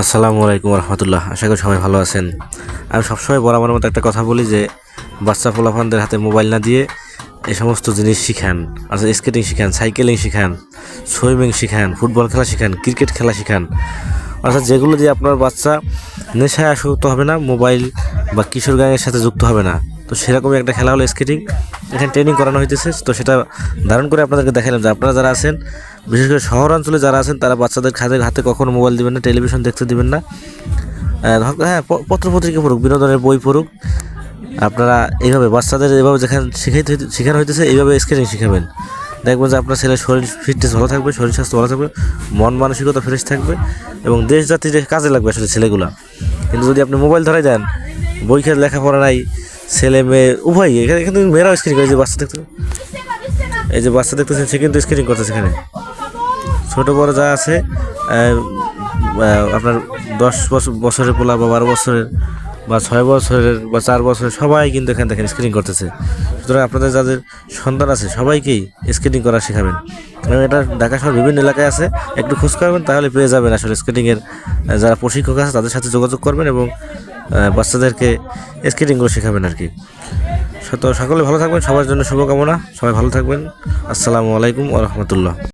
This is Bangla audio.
আসসালামু আলাইকুম রহমতুল্লাহ। আশা করি সবাই ভালো আছেন। আমি সবসময় বরাবর মতো একটা কথা বলি যে, বাচ্চা পোলাপানদের হাতে মোবাইল না দিয়ে এই সমস্ত জিনিস শিখান। আচ্ছা স্কেটিং শিখান সাইকেলিং শিখান সুইমিং শিখান ফুটবল খেলা শিখান ক্রিকেট খেলা শিখান। অর্থাৎ যেগুলো দিয়ে আপনার বাচ্চা নেশায় আসক্ত হবে না, মোবাইল বা কিশোর গ্যাংয়ের সাথে যুক্ত হবে না। তো সেরকমই একটা খেলা হলো স্কেটিং এখানে ট্রেনিং করানো হইতেছে। তো সেটা ধারণ করে আপনাদেরকে দেখালাম যে আপনারা যারা আছেন, বিশেষ করে শহরাঞ্চলে যারা আছেন, তারা বাচ্চাদের হাতে হাতে কখনো মোবাইল দিবেন না টেলিভিশন দেখতে দেবেন না। হ্যাঁ পত্রপত্রিকা পড়ুক, বিনোদনের বই পড়ুক, আপনারা এইভাবে বাচ্চাদের এভাবে যেখানে শিখাইতে শেখানো হইতেছে, এইভাবে স্কেটিং শিখাবেন। দেখবেন যে আপনার ছেলের শরীর ফিটনেস ভালো থাকবে, শরীর স্বাস্থ্য ভালো থাকবে, মন মানসিকতা ফ্রেশ থাকবে এবং দেশ জাতির কাজে লাগবে আসলে ছেলেগুলা। কিন্তু যদি আপনি মোবাইল ধরাই দেন, বই খেলে লেখাপড়া নাই ছেলে মেয়ে, উভয়, এখানে এখানে মেয়েরাও স্ক্রিন করে যে বাচ্চা দেখতে এই যে বাচ্চা দেখতেছেন, সে কিন্তু স্ক্রিনিং করতেছে এখানে। ছোট বড় যা আছে আপনার দশ বছর, বছরের পোলা বা বারো বছরের বা ছয় বছরের বা চার বছরের সবাই কিন্তু এখানে দেখেন স্ক্রিনিং করতেছে। সুতরাং আপনাদের যাদের সন্তান আছে, সবাইকেই স্কেটিং করা শেখাবেন। এবং এটা ঢাকা শহর বিভিন্ন এলাকায় আছে, একটু খোঁজ করবেন, তাহলে পেয়ে যাবেন আসলে স্কেটিংয়ের যারা প্রশিক্ষক আছে, তাদের সাথে যোগাযোগ করবেন এবং বাচ্চাদেরকে স্কেটিংগুলো শেখাবেন আর কি। তো সকলে ভালো থাকবেন, সবার জন্য শুভকামনা। সবাই ভালো থাকবেন। আসসালামু আলাইকুম ওরহমতুল্লাহ